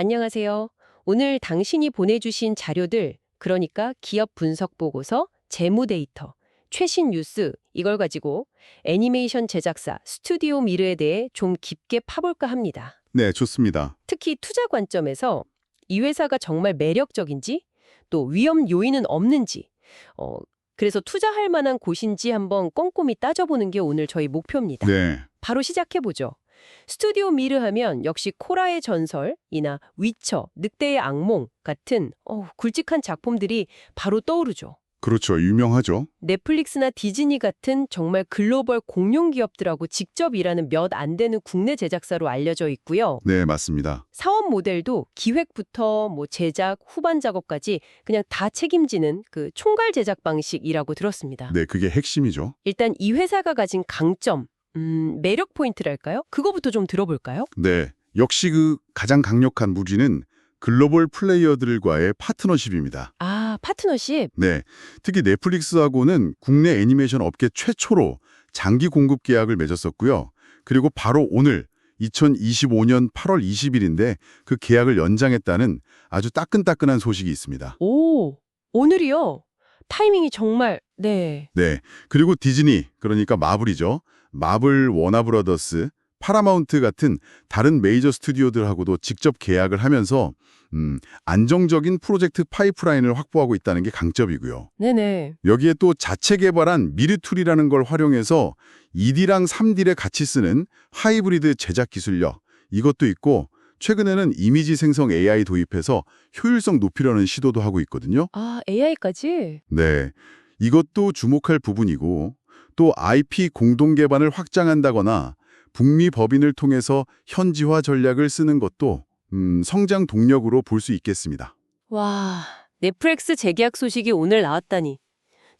안녕하세요. 오늘 당신이 보내주신 자료들, 그러니까 기업 분석 보고서, 재무 데이터, 최신 뉴스 이걸 가지고 애니메이션 제작사 스튜디오 미르에 대해 좀 깊게 파볼까 합니다. 네, 좋습니다. 특히 투자 관점에서 이 회사가 정말 매력적인지 또 위험 요인은 없는지 어 그래서 투자할 만한 곳인지 한번 꼼꼼히 따져보는 게 오늘 저희 목표입니다. 네, 바로 시작해보죠. 스튜디오 미르 하면 역시 코라의 전설이나 위쳐, 늑대의 악몽 같은 어, 굵직한 작품들이 바로 떠오르죠. 그렇죠. 유명하죠. 넷플릭스나 디즈니 같은 정말 글로벌 공룡 기업들하고 직접 일하는 몇 안 되는 국내 제작사로 알려져 있고요. 네, 맞습니다. 사업 모델도 기획부터 뭐 제작, 후반 작업까지 그냥 다 책임지는 그 총괄 제작 방식이라고 들었습니다. 네, 그게 핵심이죠. 일단 이 회사가 가진 강점, 음, 매력 포인트랄까요? 그거부터 좀 들어볼까요? 네, 역시 그 가장 강력한 무기는 글로벌 플레이어들과의 파트너십입니다. 아, 파트너십. 네, 특히 넷플릭스하고는 국내 애니메이션 업계 최초로 장기 공급 계약을 맺었었고요. 그리고 바로 오늘 2025년 8월 20일인데 그 계약을 연장했다는 아주 따끈따끈한 소식이 있습니다. 오, 오늘이요. 타이밍이 정말 네. 네, 그리고 디즈니, 그러니까 마블이죠. 마블, 워너브러더스, 파라마운트 같은 다른 메이저 스튜디오들하고도 직접 계약을 하면서 음, 안정적인 프로젝트 파이프라인을 확보하고 있다는 게 강점이고요. 네네. 여기에 또 자체 개발한 미르툴이라는 걸 활용해서 2D랑 3D를 같이 쓰는 하이브리드 제작 기술력 이것도 있고 최근에는 이미지 생성 AI 도입해서 효율성 높이려는 시도도 하고 있거든요. 아, AI까지? 네, 이것도 주목할 부분이고 또 IP 공동 개발을 확장한다거나 북미 법인을 통해서 현지화 전략을 쓰는 것도 음, 성장 동력으로 볼 수 있겠습니다. 와, 넷플릭스 재계약 소식이 오늘 나왔다니.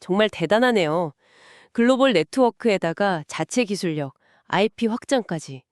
정말 대단하네요. 글로벌 네트워크에다가 자체 기술력, IP 확장까지.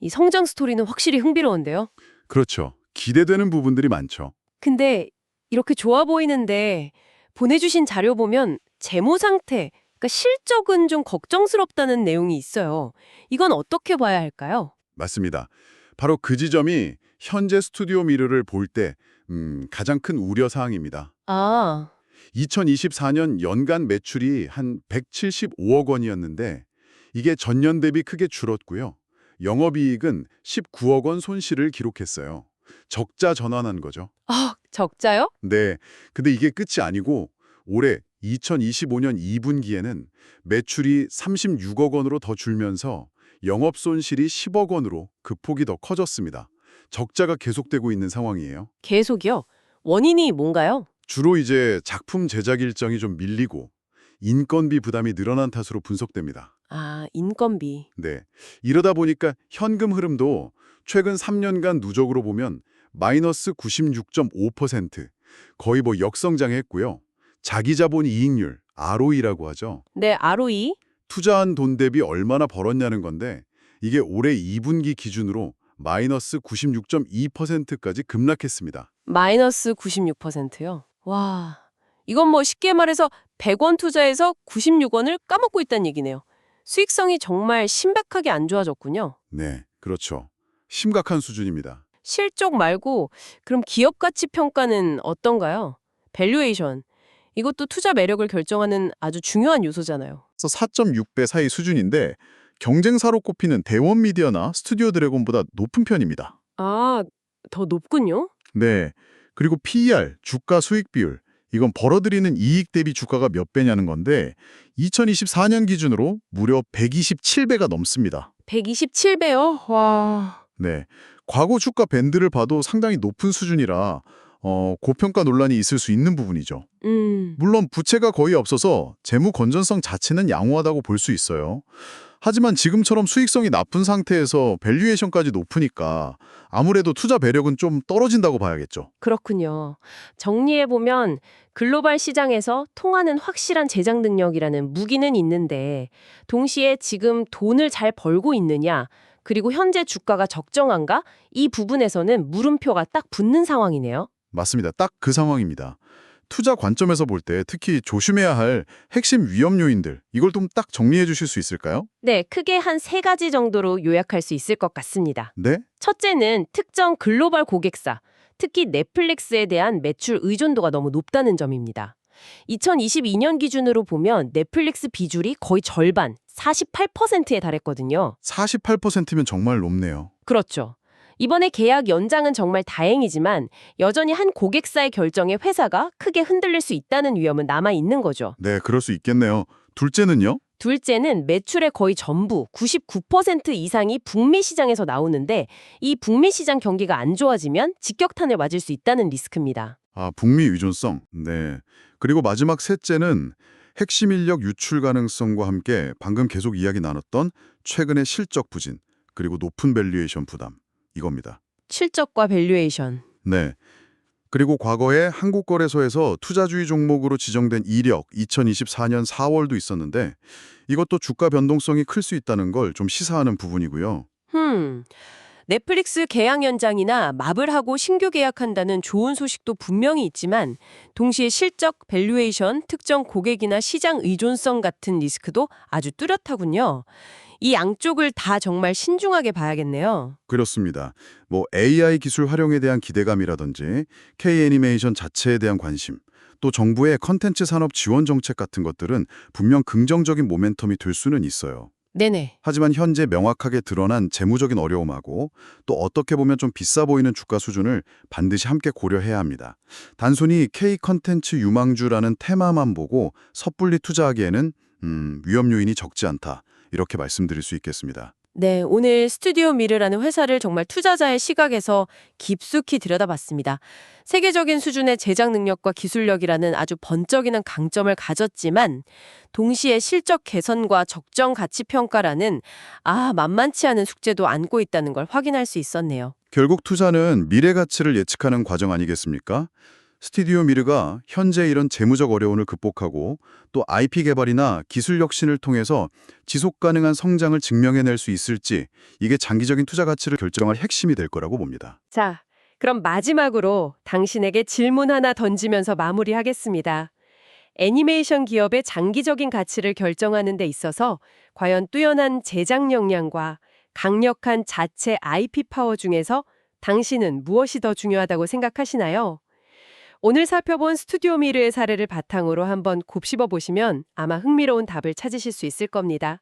이 성장 스토리는 확실히 흥미로운데요. 그렇죠. 기대되는 부분들이 많죠. 근데 이렇게 좋아 보이는데 보내주신 자료 보면 재무 상태, 그러니까 실적은 좀 걱정스럽다는 내용이 있어요. 이건 어떻게 봐야 할까요? 맞습니다. 바로 그 지점이 현재 스튜디오 미르를 볼때 음, 가장 큰 우려 사항입니다. 아, 2024년 연간 매출이 한 175억 원이었는데 이게 전년 대비 크게 줄었고요. 영업이익은 19억 원 손실을 기록했어요. 적자 전환한 거죠. 아, 적자요? 네, 근데 이게 끝이 아니고 올해 2025년 2분기에는 매출이 36억 원으로 더 줄면서 영업 손실이 10억 원으로 그 폭이 더 커졌습니다. 적자가 계속되고 있는 상황이에요. 계속이요? 원인이 뭔가요? 주로 이제 작품 제작 일정이 좀 밀리고 인건비 부담이 늘어난 탓으로 분석됩니다. 아, 인건비. 네. 이러다 보니까 현금 흐름도 최근 3년간 누적으로 보면 마이너스 96.5%, 거의 뭐 역성장했고요. 자기 자본 이익률, ROE라고 하죠. 네, ROE? 투자한 돈 대비 얼마나 벌었냐는 건데 이게 올해 2분기 기준으로 마이너스 96.2%까지 급락했습니다. 마이너스 96%요. 와, 이건 뭐 쉽게 말해서 100원 투자해서 96원을 까먹고 있다는 얘기네요. 수익성이 정말 심각하게 안 좋아졌군요. 네, 그렇죠. 심각한 수준입니다. 실적 말고 그럼 기업 가치 평가는 어떤가요? 밸류에이션. 이것도 투자 매력을 결정하는 아주 중요한 요소잖아요. 그래서 4.6배 사이 수준인데 경쟁사로 꼽히는 대원 미디어나 스튜디오 드래곤보다 높은 편입니다. 아, 더 높군요. 네. 그리고 PER, 주가 수익 비율. 이건 벌어들이는 이익 대비 주가가 몇 배냐는 건데 2024년 기준으로 무려 127배가 넘습니다. 127배요? 와. 네. 과거 주가 밴드를 봐도 상당히 높은 수준이라 어, 고평가 논란이 있을 수 있는 부분이죠. 음. 물론 부채가 거의 없어서 재무 건전성 자체는 양호하다고 볼 수 있어요. 하지만 지금처럼 수익성이 나쁜 상태에서 밸류에이션까지 높으니까 아무래도 투자 배력은 좀 떨어진다고 봐야겠죠. 그렇군요. 정리해보면 글로벌 시장에서 통하는 확실한 제작 능력이라는 무기는 있는데 동시에 지금 돈을 잘 벌고 있느냐 그리고 현재 주가가 적정한가 이 부분에서는 물음표가 딱 붙는 상황이네요. 맞습니다. 딱 그 상황입니다. 투자 관점에서 볼 때 특히 조심해야 할 핵심 위험 요인들 이걸 좀 딱 정리해 주실 수 있을까요? 네, 크게 한 세 가지 정도로 요약할 수 있을 것 같습니다. 네? 첫째는 특정 글로벌 고객사, 특히 넷플릭스에 대한 매출 의존도가 너무 높다는 점입니다. 2022년 기준으로 보면 넷플릭스 비중이 거의 절반, 48%에 달했거든요. 48%면 정말 높네요. 그렇죠. 이번에 계약 연장은 정말 다행이지만 여전히 한 고객사의 결정에 회사가 크게 흔들릴 수 있다는 위험은 남아 있는 거죠. 네, 그럴 수 있겠네요. 둘째는요? 둘째는 매출의 거의 전부 99% 이상이 북미 시장에서 나오는데 이 북미 시장 경기가 안 좋아지면 직격탄을 맞을 수 있다는 리스크입니다. 아, 북미 의존성. 네. 그리고 마지막 셋째는 핵심 인력 유출 가능성과 함께 방금 계속 이야기 나눴던 최근의 실적 부진, 그리고 높은 밸류에이션 부담. 이겁니다. 실적과 밸류에이션. 네. 그리고 과거에 한국거래소에서 투자주의 종목으로 지정된 이력 2024년 4월도 있었는데 이것도 주가 변동성이 클 수 있다는 걸 좀 시사하는 부분이고요. 흠. 넷플릭스 계약 연장이나 마블하고 신규 계약한다는 좋은 소식도 분명히 있지만 동시에 실적, 밸류에이션, 특정 고객이나 시장 의존성 같은 리스크도 아주 뚜렷하군요. 이 양쪽을 다 정말 신중하게 봐야겠네요. 그렇습니다. 뭐 AI 기술 활용에 대한 기대감이라든지 K-애니메이션 자체에 대한 관심, 또 정부의 컨텐츠 산업 지원 정책 같은 것들은 분명 긍정적인 모멘텀이 될 수는 있어요. 네네. 하지만 현재 명확하게 드러난 재무적인 어려움하고 또 어떻게 보면 좀 비싸 보이는 주가 수준을 반드시 함께 고려해야 합니다. 단순히 K 컨텐츠 유망주라는 테마만 보고 섣불리 투자하기에는 음, 위험 요인이 적지 않다. 이렇게 말씀드릴 수 있겠습니다. 네, 오늘 스튜디오 미르라는 회사를 정말 투자자의 시각에서 깊숙이 들여다봤습니다. 세계적인 수준의 제작 능력과 기술력이라는 아주 번쩍이는 강점을 가졌지만 동시에 실적 개선과 적정 가치 평가라는 아, 만만치 않은 숙제도 안고 있다는 걸 확인할 수 있었네요. 결국 투자는 미래 가치를 예측하는 과정 아니겠습니까? 스튜디오 미르가 현재 이런 재무적 어려움을 극복하고 또 IP 개발이나 기술 혁신을 통해서 지속 가능한 성장을 증명해낼 수 있을지 이게 장기적인 투자 가치를 결정할 핵심이 될 거라고 봅니다. 자, 그럼 마지막으로 당신에게 질문 하나 던지면서 마무리하겠습니다. 애니메이션 기업의 장기적인 가치를 결정하는 데 있어서 과연 뚜연한 제작 역량과 강력한 자체 IP 파워 중에서 당신은 무엇이 더 중요하다고 생각하시나요? 오늘 살펴본 스튜디오 미르의 사례를 바탕으로 한번 곱씹어 보시면 아마 흥미로운 답을 찾으실 수 있을 겁니다.